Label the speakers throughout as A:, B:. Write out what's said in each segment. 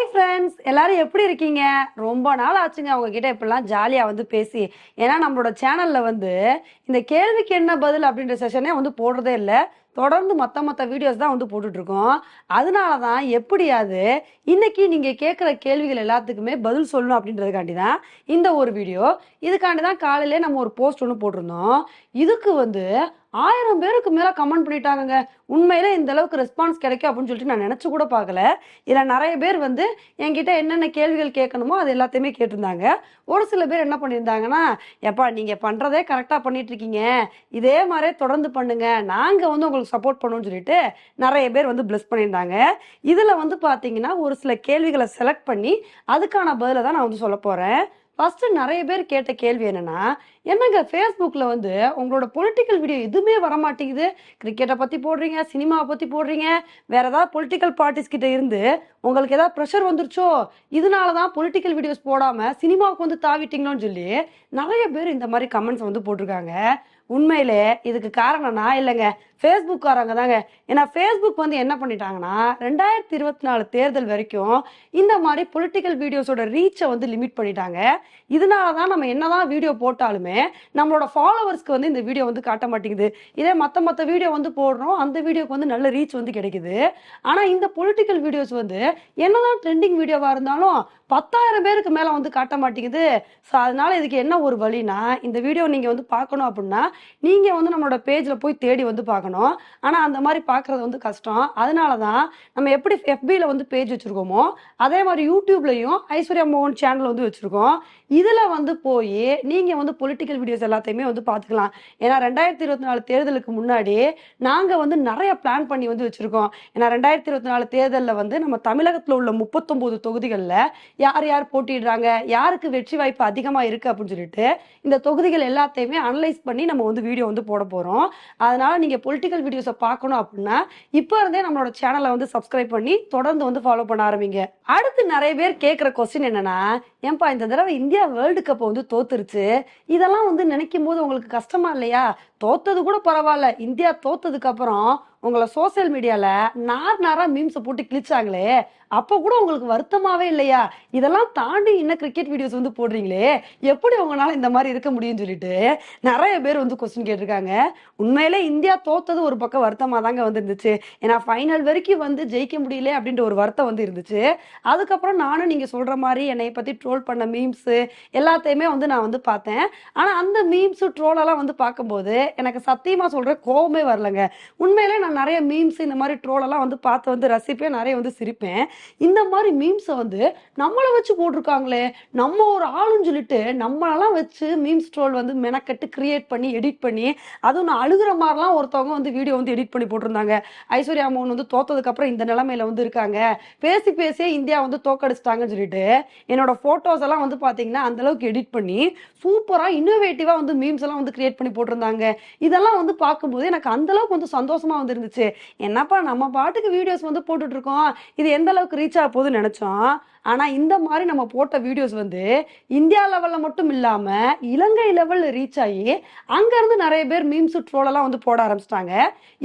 A: Hi friends எல்லாரும் எப்படி இருக்கீங்க? ரொம்ப நாள் ஆச்சுங்க. அவங்க கிட்ட இப்படிலாம் ஜாலியாக வந்து பேசி. ஏன்னா நம்மளோட சேனலில் வந்து இந்த கேள்விக்கு என்ன பதில் அப்படின்ற செஷனே வந்து போடுறதே இல்லை. தொடர்ந்து மற்ற மற்ற வீடியோஸ் தான் வந்து போட்டுட்ருக்கோம். அதனால தான் எப்படியாவது இன்னைக்கு நீங்கள் கேட்குற கேள்விகள் எல்லாத்துக்குமே பதில் சொல்லணும் அப்படின்றதுக்காண்டி தான் இந்த ஒரு வீடியோ இதுக்காண்டி தான் காலையிலே நம்ம ஒரு போஸ்ட் ஒன்று போட்டிருந்தோம். இதுக்கு வந்து ஆயிரம் பேருக்கு மேலே கமெண்ட் பண்ணிட்டாங்கங்க. உண்மையில இந்த அளவுக்கு ரெஸ்பான்ஸ் கிடைக்கும் அப்படின்னு சொல்லிட்டு நான் நினச்சி கூட பார்க்கல. இதில் நிறைய பேர் வந்து என்கிட்ட என்னென்ன கேள்விகள் கேட்கணுமோ அது எல்லாத்தையுமே கேட்டிருந்தாங்க. ஒரு சில பேர் என்ன பண்ணியிருந்தாங்கன்னா எப்பா நீங்கள் பண்ணுறதே கரெக்டாக பண்ணிட்டு இருக்கீங்க. இதே மாதிரியே தொடர்ந்து பண்ணுங்க. நாங்கள் வந்து உங்களுக்கு சப்போர்ட் பண்ணுவோம்னு சொல்லிட்டு நிறைய பேர் வந்து ப்ளஸ் பண்ணியிருந்தாங்க. இதில் வந்து பார்த்தீங்கன்னா ஒரு சில கேள்விகளை செலக்ட் பண்ணி அதுக்கான பதிலை தான் நான் வந்து சொல்ல போகிறேன் ஃபர்ஸ்ட் நிறைய பேர் கேட்ட கேள்வி என்னன்னா என்னங்க ஃபேஸ்புக்கில் வந்து உங்களோட பொலிட்டிக்கல் வீடியோ எதுவுமே வர மாட்டேங்குது கிரிக்கெட்டை பற்றி போடுறீங்க சினிமாவை பற்றி போடுறீங்க வேற ஏதாவது பொலிட்டிக்கல் பார்ட்டிஸ் கிட்ட இருந்து உங்களுக்கு ஏதாவது ப்ரெஷர் வந்துருச்சோ? இதனால தான் பொலிட்டிக்கல் வீடியோஸ் போடாமல் சினிமாவுக்கு வந்து தாவிட்டீங்களோன்னு சொல்லி நிறைய பேர் இந்த மாதிரி கமெண்ட்ஸ் வந்து போட்டிருக்காங்க. உண்மையிலே இதுக்கு காரணம்னா இல்லைங்க. ஃபேஸ்புக்காரங்க தாங்க. ஏன்னா ஃபேஸ்புக் வந்து என்ன பண்ணிட்டாங்கன்னா ரெண்டாயிரத்தி இருபத்தி நாலு தேர்தல் வரைக்கும் இந்த மாதிரி பொலிட்டிக்கல் வீடியோஸோட ரீச்சை வந்து லிமிட் பண்ணிட்டாங்க. இதனால தான் நம்ம என்னதான் வீடியோ போட்டாலுமே நம்மளோட ஃபாலோவர்ஸ்க்கு வந்து இந்த வீடியோ வந்து காட்ட மாட்டேங்குது. இதே மற்ற மற்ற வீடியோ வந்து போடுறோம் அந்த வீடியோக்கு வந்து நல்ல ரீச் வந்து கிடைக்குது. ஆனால் இந்த பொலிட்டிக்கல் வீடியோஸ் வந்து என்னதான் ட்ரெண்டிங் வீடியோவாக இருந்தாலும் பத்தாயிரம் பேருக்கு மேலே வந்து காட்ட மாட்டேங்குது. ஸோ அதனால இதுக்கு என்ன ஒரு வழினா இந்த வீடியோ நீங்கள் வந்து பார்க்கணும் அப்படின்னா நீங்கள் வந்து நம்மளோட பேஜில் போய் தேடி வந்து பார்க்கணும். ஆனால் அந்த மாதிரி பார்க்குறது வந்து கஷ்டம். அதனால தான் நம்ம எப்படி எஃபியில் வந்து பேஜ் வச்சுருக்கோமோ அதே மாதிரி யூடியூப்லேயும் ஐஸ்வர்யா மோகன் சேனல் வந்து வச்சுருக்கோம். இதில் வந்து போய் நீங்கள் வந்து பொலிட்டிக்கல் வீடியோஸ் எல்லாத்தையுமே வந்து பார்த்துக்கலாம். ஏன்னா ரெண்டாயிரத்தி இருபத்தி நாலு தேர்தலுக்கு முன்னாடி நாங்கள் வந்து நிறைய பிளான் பண்ணி வந்து வச்சுருக்கோம். ஏன்னா ரெண்டாயிரத்தி இருபத்தி நாலு தேர்தலில் வந்து நம்ம தமிழகத்தில் உள்ள முப்பத்தொம்போது தொகுதிகளில் யார் யார் போட்டிடுறாங்க யாருக்கு வெற்றி வாய்ப்பு அதிகமாக இருக்குது அப்படின்னு சொல்லிட்டு இந்த தொகுதிகள் எல்லாத்தையுமே அனலைஸ் பண்ணி நம்ம வந்து வீடியோ வந்து போட போகிறோம் அதனால நீங்கள் பொலிட்டிக்கல் வீடியோஸை பார்க்கணும் அப்படின்னா இப்போ இருந்தே நம்மளோட சேனலை வந்து சப்ஸ்கிரைப் பண்ணி தொடர்ந்து வந்து ஃபாலோ பண்ண ஆரம்பிங்க. அடுத்து நிறைய பேர் கேட்குற கொஸ்டின் என்னன்னா ஏன்பா இந்த தடவை இந்தியா வேர்ல்டு கப்பை வந்து தோத்துருச்சு. இதெல்லாம் வந்து நினைக்கும் போது உங்களுக்கு கஷ்டமா இல்லையா? தோத்தது கூட பரவாயில்ல. இந்தியா தோத்ததுக்கு அப்புறம் உங்களை சோசியல் மீடியால நார் நாரா மீம்ஸை போட்டு கிழிச்சாங்களே. அப்போ கூட உங்களுக்கு வருத்தமாவே இல்லையா? இதெல்லாம் தாண்டி இன்னும் கிரிக்கெட் வீடியோஸ் வந்து போடுறீங்களே. எப்படி உங்களால இந்த மாதிரி இருக்க முடியும்னு சொல்லிட்டு நிறைய பேர் வந்து கொஸ்டின் கேட்டிருக்காங்க. உண்மையிலே இந்தியா தோத்தது ஒரு பக்கம் வருத்தமாக தாங்க வந்து இருந்துச்சு ஏன்னா ஃபைனல் வரைக்கும் வந்து ஜெயிக்க முடியல அப்படின்ற ஒரு வருத்தம் வந்து இருந்துச்சு. அதுக்கப்புறம் நானும் நீங்கள் சொல்கிற மாதிரி என்னை பற்றி ட்ரோல் பண்ண மீம்ஸு எல்லாத்தையுமே வந்து நான் வந்து பார்த்தேன். ஆனால் அந்த மீம்ஸு ட்ரோலெல்லாம் வந்து பார்க்கும்போது எனக்கு சத்தியமாக சொல்கிற கோவமே வரலங்க. உண்மையிலே நான் நிறைய மீம்ஸ் இந்த மாதிரி ட்ரோலெல்லாம் வந்து பார்த்து வந்து ரசிப்பேன் நிறைய வந்து சிரிப்பேன். இந்த மாதிரி மீம்ஸை வந்து நம்மளை வச்சு போட்டிருக்காங்களே நம்ம ஒரு ஆளுன்னு சொல்லிட்டு நம்மளெல்லாம் வச்சு மீம்ஸ் ட்ரோல் வந்து மெனக்கட்டு கிரியேட் பண்ணி எடிட் பண்ணி அதுவும் நான் அழுகிற மாதிரிலாம் ஒருத்தவங்க வந்து வீடியோ வந்து எடிட் பண்ணி போட்டிருந்தாங்க. ஐஸ்வர்யா மோகன் வந்து தோத்ததுக்கப்புறம் இந்த நிலமையில வந்து இருக்காங்க. பேசி பேசியே இந்தியா வந்து தோக்கடிச்சிட்டாங்கன்னு சொல்லிட்டு என்னோட ஃபோட்டோஸ் எல்லாம் வந்து பார்த்தீங்கன்னா அந்தளவுக்கு எடிட் பண்ணி சூப்பராக இன்னோவேட்டிவாக வந்து மீம்ஸ் எல்லாம் வந்து கிரியேட் பண்ணி போட்டிருந்தாங்க. இதெல்லாம் வந்து பார்க்கும்போது எனக்கு அந்தளவுக்கு வந்து சந்தோஷமாக வந்து இருந்துச்சு. என்னப்பா நம்ம பாட்டுக்கு வீடியோஸ் வந்து போட்டுட்ருக்கோம் இது எந்த அளவுக்கு ரீச் ஆக போகுதுன்னு நினச்சோம். ஆனால் இந்த மாதிரி நம்ம போட்ட வீடியோஸ் வந்து இந்தியா லெவலில் மட்டும் இல்லாமல் இலங்கை லெவலில் ரீச் ஆகி அங்கேருந்து நிறைய பேர் மீம்ஸ் ட்ரோலெல்லாம் வந்து போட ஆரம்பிச்சிட்டாங்க.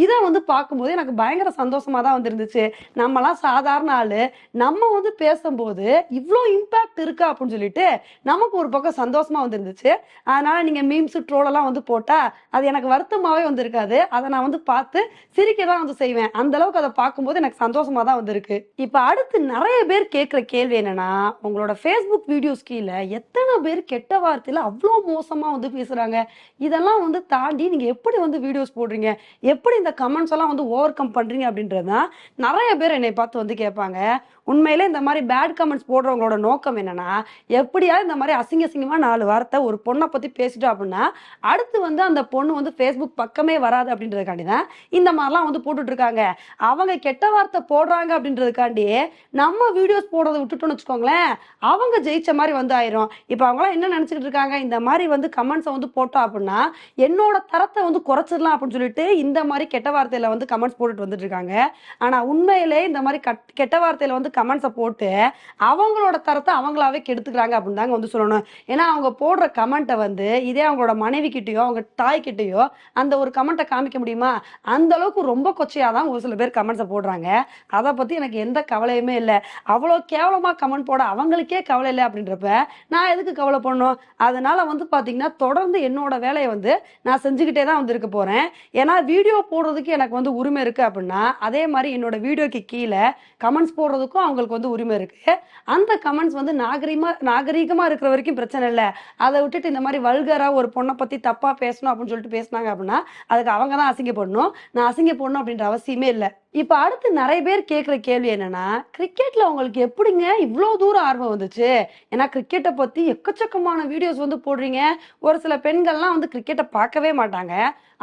A: இதை வந்து பார்க்கும்போது எனக்கு பயங்கர சந்தோஷமாக தான் வந்துருந்துச்சு நம்மலாம் சாதாரண ஆள். நம்ம வந்து பேசும்போது இவ்வளோ இம்பேக்ட் இருக்கா அப்படின்னு சொல்லிட்டு நமக்கு ஒரு பக்கம் சந்தோஷமா வந்துருந்துச்சு. அதனால நீங்க மீம்ஸ் ட்ரோலெல்லாம் வந்து போட்டா அது எனக்கு வருத்தமாவே வந்திருக்காது. அதை நான் வந்து பார்த்து சிரிக்க தான் வந்து செய்வேன். அந்த அளவுக்கு அதை பார்க்கும்போது எனக்கு சந்தோஷமா தான் வந்திருக்கு. இப்போ அடுத்து நிறைய பேர் கேட்குற கேள்வி என்னன்னா உங்களோட ஃபேஸ்புக் வீடியோஸ் கீழே எத்தனை பேர் கெட்ட வார்த்தையில அவ்வளோ மோசமா வந்து பேசுறாங்க? இதெல்லாம் வந்து தாண்டி நீங்க எப்படி வந்து வீடியோஸ் போடுறீங்க? எப்படி இந்த கமெண்ட்ஸ் எல்லாம் வந்து ஓவர் கம் பண்றீங்க அப்படின்றது தான் நிறைய பேர் என்னை பார்த்து வந்து கேட்பாங்க. உண்மையிலே இந்த மாதிரி பேட் கமெண்ட்ஸ் போடுறவங்களோட நோக்கம் என்னன்னா எப்படியாவது இந்த மாதிரி அசிங்க அசிங்கமா நாலு வார்த்தை ஒரு பொண்ணை பத்தி பேசிட்டோம் அப்படின்னா அடுத்து வந்து அந்த பொண்ணு வந்து ஃபேஸ்புக் பக்கமே வராது அப்படின்றதுக்காண்டி தான் இந்த மாதிரிலாம் வந்து போட்டுட்டு இருக்காங்க அவங்க கெட்ட வார்த்தை போடுறாங்க அப்படின்றதுக்காண்டி நம்ம வீடியோஸ் போடுறதை விட்டுட்டோம்னு வச்சுக்கோங்களேன் அவங்க ஜெயிச்ச மாதிரி வந்து ஆயிரும். இப்போ அவங்களாம் என்ன நினச்சிக்கிட்டு இருக்காங்க? இந்த மாதிரி வந்து கமெண்ட்ஸை வந்து போட்டோம் அப்படின்னா என்னோட தரத்தை வந்து குறைச்சிடலாம் அப்படின்னு சொல்லிட்டு இந்த மாதிரி கெட்ட வார்த்தையில வந்து கமெண்ட்ஸ் போட்டுட்டு வந்துட்டு இருக்காங்க ஆனா உண்மையிலே இந்த மாதிரி கட்- கெட்ட வார்த்தையில வந்து கமெண்ட்ஸை போட்டு அவங்களோட தரத்தை அவங்களாவே கெடுத்துக்கிறாங்க அப்படின்னு தாங்க வந்து சொல்லணும். ஏன்னா அவங்க போடுற கமெண்ட்டை வந்து இதே அவங்களோட மனைவி கிட்டயோ அவங்க தாய் கிட்டயோ அந்த ஒரு கமெண்ட்டை காமிக்க முடியுமா? அந்த அளவுக்கு ரொம்ப கொச்சையாக தான் ஒரு சில பேர் கமெண்ட்ஸை போடுறாங்க. அதை பற்றி எனக்கு எந்த கவலையுமே இல்லை. அவ்வளோ கேவலமாக கமெண்ட் போட அவங்களுக்கே கவலை இல்லை அப்படின்றப்ப நான் எதுக்கு கவலை பண்ணணும்? அதனால வந்து பார்த்தீங்கன்னா தொடர்ந்து என்னோட வேலையை வந்து நான் செஞ்சுக்கிட்டே தான் வந்து இருக்க போகிறேன் ஏன்னா வீடியோ போடுறதுக்கு எனக்கு வந்து உரிமை இருக்குது அப்படின்னா அதே மாதிரி என்னோட வீடியோக்கு கீழே கமெண்ட்ஸ் போடுறதுக்கும் அவங்களுக்கு வந்து உரிமை இருக்குது அந்த கமெண்ட்ஸ் வந்து நாகரிகமாக நாகரீகமாக இருக்கிற வரைக்கும் பிரச்சனை இல்லை. அதை விட்டுட்டு இந்த மாதிரி வல்கராக ஒரு பொண்ணை பற்றி தப்பாக பேசணும் அப்படின்னு சொல்லிட்டு பேசுனாங்க அப்படின்னா அதுக்கு அவங்க தான் அசிங்கப்படணும். நான் அசிங்கப்படணும் அப்படின்ற அவசியமே இல்லை. இப்போ அடுத்து நிறைய பேர் கேட்குற கேள்வி என்னன்னா கிரிக்கெட்ல உங்களுக்கு எப்படிங்க இவ்வளோ தூரம் ஆர்வம் வந்துச்சு? ஏன்னா கிரிக்கெட்டை பற்றி எக்கச்சக்கமான வீடியோஸ் வந்து போடுறீங்க. ஒரு சில பெண்கள்லாம் வந்து கிரிக்கெட்டை பார்க்கவே மாட்டாங்க.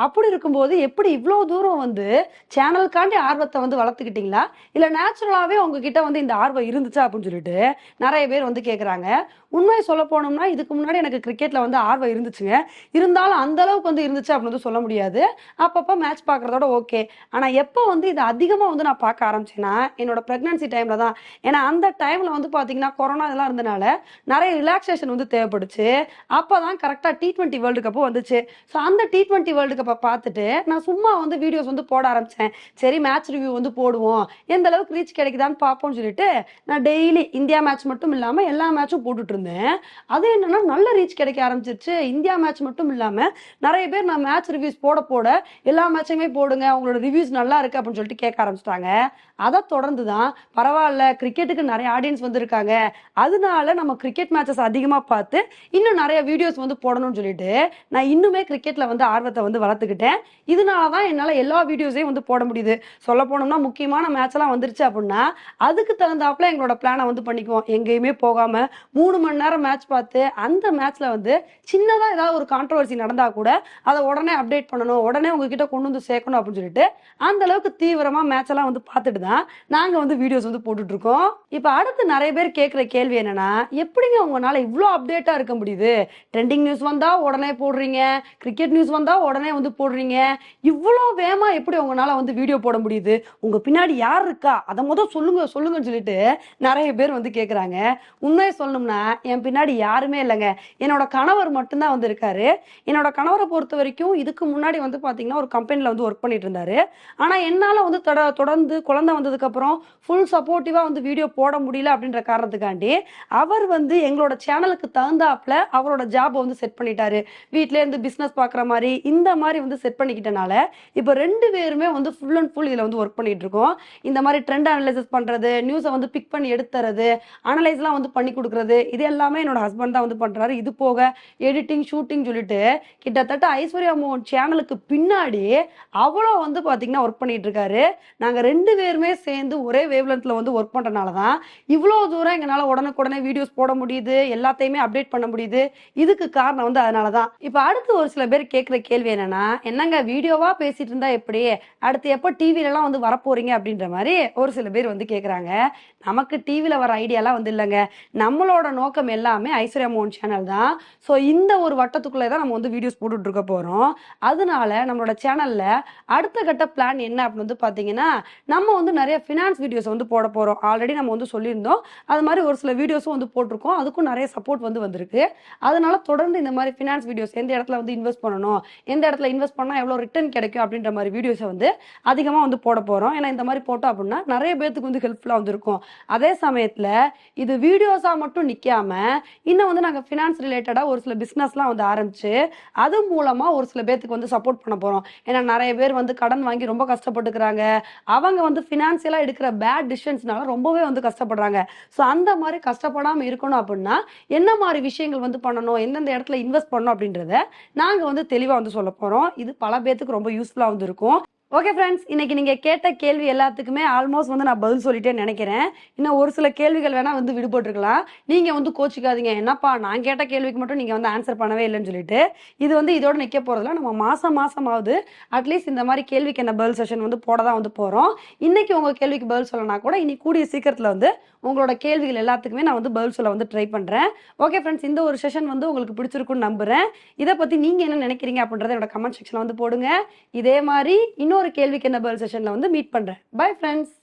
A: அப்படி இருக்கும்போது எப்படி இவ்வளோ தூரம் வந்து சேனலுக்காண்டி ஆர்வத்தை வந்து வளர்த்துக்கிட்டீங்களா? இல்லை நேச்சுரலாகவே உங்ககிட்ட வந்து இந்த ஆர்வம் இருந்துச்சா அப்படின்னு சொல்லிட்டு நிறைய பேர் வந்து கேட்குறாங்க உண்மையை சொல்ல போனோம்னா இதுக்கு முன்னாடி எனக்கு கிரிக்கெட்டில் வந்து ஆர்வம் இருந்துச்சுங்க. இருந்தாலும் அந்த அளவுக்கு வந்து இருந்துச்சு அப்படின்னு வந்து சொல்ல முடியாது. அப்பப்போ மேட்ச் பார்க்குறதோட ஓகே ஆனால் எப்போ வந்து இது அதிகமாக வந்து நான் பார்க்க ஆரம்பிச்சேன்னா என்னோட ப்ரெக்னன்சி டைமில் தான். ஏன்னா அந்த டைமில் வந்து பார்த்தீங்கன்னா கொரோனா இதெல்லாம் இருந்தனால நிறைய ரிலாக்ஸேஷன் வந்து தேவைப்படுச்சு. அப்போ தான் கரெக்டாக டி ட்வெண்ட்டி வேர்ல்டு கப்பு வந்துச்சு. ஸோ அந்த டி ட்வெண்ட்டி வேர்ல்டு கப்பை பார்த்துட்டு நான் சும்மா வந்து வீடியோஸ் வந்து போட ஆரம்பித்தேன் சரி மேட்ச் ரிவ்யூ வந்து போடுவோம். எந்த அளவுக்கு ரீச் கிடைக்குதான்னு பார்ப்போம்னு சொல்லிட்டு நான் டெய்லி இந்தியா மேட்ச் மட்டும் இல்லாமல் எல்லா மேட்சும் போட்டுட்டு இருந்தேன். அது என்னன்னா நல்ல ரீச் கிடைக்க ஆரம்பிச்சிருச்சு. இந்தியா மேட்ச் மட்டும் இல்லாமல் நிறைய பேர் நான் மேட்ச் ரிவ்யூஸ் போட போட எல்லா மேட்சையுமே போடுங்க அவங்களோட ரிவ்யூஸ் நல்லா இருக்கு அப்படின்னு சொல்லிட்டு கேட்க ஆரம்பிச்சிட்டாங்க. அதை தொடர்ந்து தான் பரவாயில்ல கிரிக்கெட்டுக்கு நிறைய ஆடியன்ஸ் வந்திருக்காங்க. அதனால நம்ம கிரிக்கெட் மேட்சஸ் அதிகமாக பார்த்து இன்னும் நிறைய வீடியோஸ் வந்து போடணும்னு சொல்லிட்டு நான் இன்னுமே கிரிக்கெட்டில் வந்து ஆர்வத்தை வந்து வளர்த்துக்கிட்டேன். இதனால தான் என்னால் எல்லா வீடியோஸையும் வந்து போட முடியுது. சொல்ல போனோம்னா முக்கியமான மேட்ச் எல்லாம் வந்துருச்சு அப்படின்னா அதுக்கு தகுந்தாப்புல எங்களோட பிளானை வந்து பண்ணிக்குவோம். எங்கேயுமே போகாமல் மூணு மணி நேரம் மேட்ச் பார்த்து அந்த மேட்ச்ல வந்து சின்னதாக ஏதாவது ஒரு கான்ட்ரவர்சி நடந்தா கூட அதை உடனே அப்டேட் பண்ணணும். உடனே உங்ககிட்ட கொண்டு வந்து சேர்க்கணும் அப்படின்னு சொல்லிட்டு அந்த அளவுக்கு தீவிரமாக மேட்ச் எல்லாம் வந்து பார்த்துட்டு தான் நாங்கள் வந்து வீடியோஸ் வந்து போட்டுட்ருக்கோம் இப்போ அடுத்து நிறைய பேர் கேட்குற கேள்வி என்னென்னா எப்படிங்க உங்களால் இவ்வளோ அப்டேட்டாக இருக்க முடியுது? ட்ரெண்டிங் நியூஸ் வந்தால் உடனே போடுறீங்க கிரிக்கெட் நியூஸ் வந்தால் உடனே வந்து போடுறீங்க. இவ்வளோ வேகமாக எப்படி உங்களால் வந்து வீடியோ போட முடியுது? உங்கள் பின்னாடி யார் இருக்கா? அதை முதல் சொல்லுங்க சொல்லுங்கன்னு சொல்லிட்டு நிறைய பேர் வந்து கேட்குறாங்க உண்மையை சொல்லணும்னா என் பின்னாடி யாருமே இல்லைங்க. என்னோட கணவர் மட்டும்தான் வந்து இருக்காரு. என்னோட கணவரை பொறுத்த வரைக்கும் இதுக்கு முன்னாடி வந்து பார்த்தீங்கன்னா ஒரு கம்பெனியில் வந்து ஒர்க் பண்ணிட்டு இருந்தாரு. ஆனால் என்னால் வந்து தட தொடர்ந்து குழந்தை வந்ததுக்கப்புறம் ஃபுல் சப்போர்ட்டிவாக வந்து வீடியோ போட முடியல அப்படின்ற காரணத்துக்காண்டி அவர் வந்து எங்களோட சேனலுக்கு தகுந்தாப்புல அவரோட ஜாபை வந்து செட் பண்ணிட்டாரு. வீட்டிலேருந்து பிஸ்னஸ் பார்க்குற மாதிரி இந்த மாதிரி வந்து செட் பண்ணிக்கிட்டனால இப்போ ரெண்டு பேருமே வந்து ஃபுல் அண்ட் ஃபுல் இதில் வந்து ஒர்க் பண்ணிட்டு இருக்கோம் இந்த மாதிரி ட்ரெண்ட் அனலைசிஸ் பண்ணுறது நியூஸை வந்து பிக் பண்ணி எடுத்துறது அனலைஸ்லாம் வந்து பண்ணி கொடுக்குறது இது எல்லாமே என்னோட ஹஸ்பண்ட் தான் வந்து பண்ணுறாரு இது போக எடிட்டிங் ஷூட்டிங் சொல்லிட்டு கிட்டத்தட்ட ஐஸ்வர்யா மோகன் சேனலுக்கு பின்னாடி அவ்வளோ வந்து பார்த்தீங்கன்னா ஒர்க் பண்ணிட்டு இருக்காரு நாங்கள் ரெண்டு பேருமே சேர்ந்து ஒரே வேவ்லென்த்தில் வந்து ஒர்க் பண்ணுறனால தான் இவ்வளோ தூரம் எங்களால் உடனுக்குடனே வீடியோஸ் போட முடியுது எல்லாத்தையுமே அப்டேட் பண்ண முடியுது. இதுக்கு காரணம் வந்து அதனால தான் இப்போ அடுத்து ஒரு சில பேர் கேட்குற கேள்வி என்னென்னா என்னங்க வீடியோவாக பேசிட்டு இருந்தால் எப்படி? அடுத்து எப்போ டிவிலலாம் வந்து வரப்போறீங்க அப்படின்ற மாதிரி ஒரு சில பேர் வந்து கேட்குறாங்க நமக்கு டிவியில் வர ஐடியாலாம் வந்து இல்லைங்க. நம்மளோட நோக்கம் எல்லாமே ஐஸ்வர்யா மோகன் சேனல் தான். ஸோ இந்த ஒரு வட்டத்துக்குள்ளே தான் நம்ம வந்து வீடியோஸ் போட்டுட்ருக்க போகிறோம் அதனால நம்மளோட சேனலில் அடுத்த கட்ட பிளான் என்ன அப்படின்னு வந்து பார்த்தீங்கன்னா பார்த்தீங்கன்னா நம்ம வந்து நிறைய ஃபினான்ஸ் வீடியோஸ் வந்து போட போகிறோம் ஆல்ரெடி நம்ம வந்து சொல்லியிருந்தோம். அது மாதிரி ஒரு சில வீடியோஸும் வந்து போட்டிருக்கோம். அதுக்கும் நிறைய சப்போர்ட் வந்து வந்திருக்கு. அதனால தொடர்ந்து இந்த மாதிரி ஃபினான்ஸ் வீடியோஸ் எந்த இடத்துல வந்து இன்வெஸ்ட் பண்ணணும் எந்த இடத்துல இன்வெஸ்ட் பண்ணால் எவ்வளோ ரிட்டர்ன் கிடைக்கும் அப்படின்ற மாதிரி வீடியோஸை வந்து அதிகமாக வந்து போட போகிறோம் ஏன்னா இந்த மாதிரி போட்டோம் அப்படின்னா நிறைய பேர்த்துக்கு வந்து ஹெல்ப்ஃபுல்லாக வந்து இருக்கும். அதே சமயத்தில் இது வீடியோஸாக மட்டும் நிற்காம இன்னும் வந்து நாங்கள் ஃபினான்ஸ் ரிலேட்டடாக ஒரு சில பிஸ்னஸ்லாம் வந்து ஆரம்பிச்சு அது மூலமாக ஒரு சில பேர்த்துக்கு வந்து சப்போர்ட் பண்ண போகிறோம் ஏன்னா நிறைய பேர் வந்து கடன் வாங்கி ரொம்ப கஷ்டப்பட்டுக்கிறாங்க. அவங்க வந்து ஃபினான்சியலாக எடுக்கிற பேட் டிசிஷன்ஸ்னால ரொம்பவே வந்து கஷ்டப்படுறாங்க. ஸோ அந்த மாதிரி கஷ்டப்படாமல் இருக்கணும் அப்படின்னா என்ன மாதிரி விஷயங்கள் வந்து பண்ணணும் எந்தெந்த இடத்துல இன்வெஸ்ட் பண்ணணும் அப்படின்றத நாங்கள் வந்து தெளிவாக வந்து சொல்ல போகிறோம் இது பல பேர்த்துக்கு ரொம்ப யூஸ்ஃபுல்லாக வந்து இருக்கும். ஓகே ஃப்ரெண்ட்ஸ் இன்னைக்கு நீங்கள் கேட்ட கேள்வி எல்லாத்துக்குமே ஆல்மோஸ்ட் வந்து நான் பதில் சொல்லிட்டே நினைக்கிறேன். இன்னும் ஒரு சில கேள்விகள் வேணால் வந்து விடுபட்டிருக்கலாம். நீங்கள் வந்து கோச்சிக்காதீங்க. என்னப்பா நான் கேட்ட கேள்விக்கு மட்டும் நீங்கள் வந்து ஆன்சர் பண்ணவே இல்லைன்னு சொல்லிட்டு இது வந்து இதோட நிற்க போகிறதுல நம்ம மாதம் மாதமாவது அட்லீஸ்ட் இந்த மாதிரி கேள்விக்கு என்ன பதில் செஷன் வந்து போட தான் வந்து போகிறோம் இன்றைக்கி உங்கள் கேள்விக்கு பதில் சொல்லனா கூட இனி கூடிய சீக்கிரத்தில் வந்து உங்களோட கேள்விகள் எல்லாத்துக்குமே நான் வந்து பதில் சொல்ல வந்து ட்ரை பண்ணுறேன் ஓகே ஃப்ரெண்ட்ஸ் இந்த ஒரு செஷன் வந்து உங்களுக்கு பிடிச்சிருக்குன்னு நம்புகிறேன் இதை பற்றி நீங்கள் என்ன நினைக்கிறீங்க அப்படின்றத என்னோட கமெண்ட் செக்ஷனில் வந்து போடுங்க. இதே மாதிரி இன்னொரு கேள்விக்கு என்ன பதில் செஷனில் வந்து மீட் பண்ணுறேன் பை ஃப்ரெண்ட்ஸ்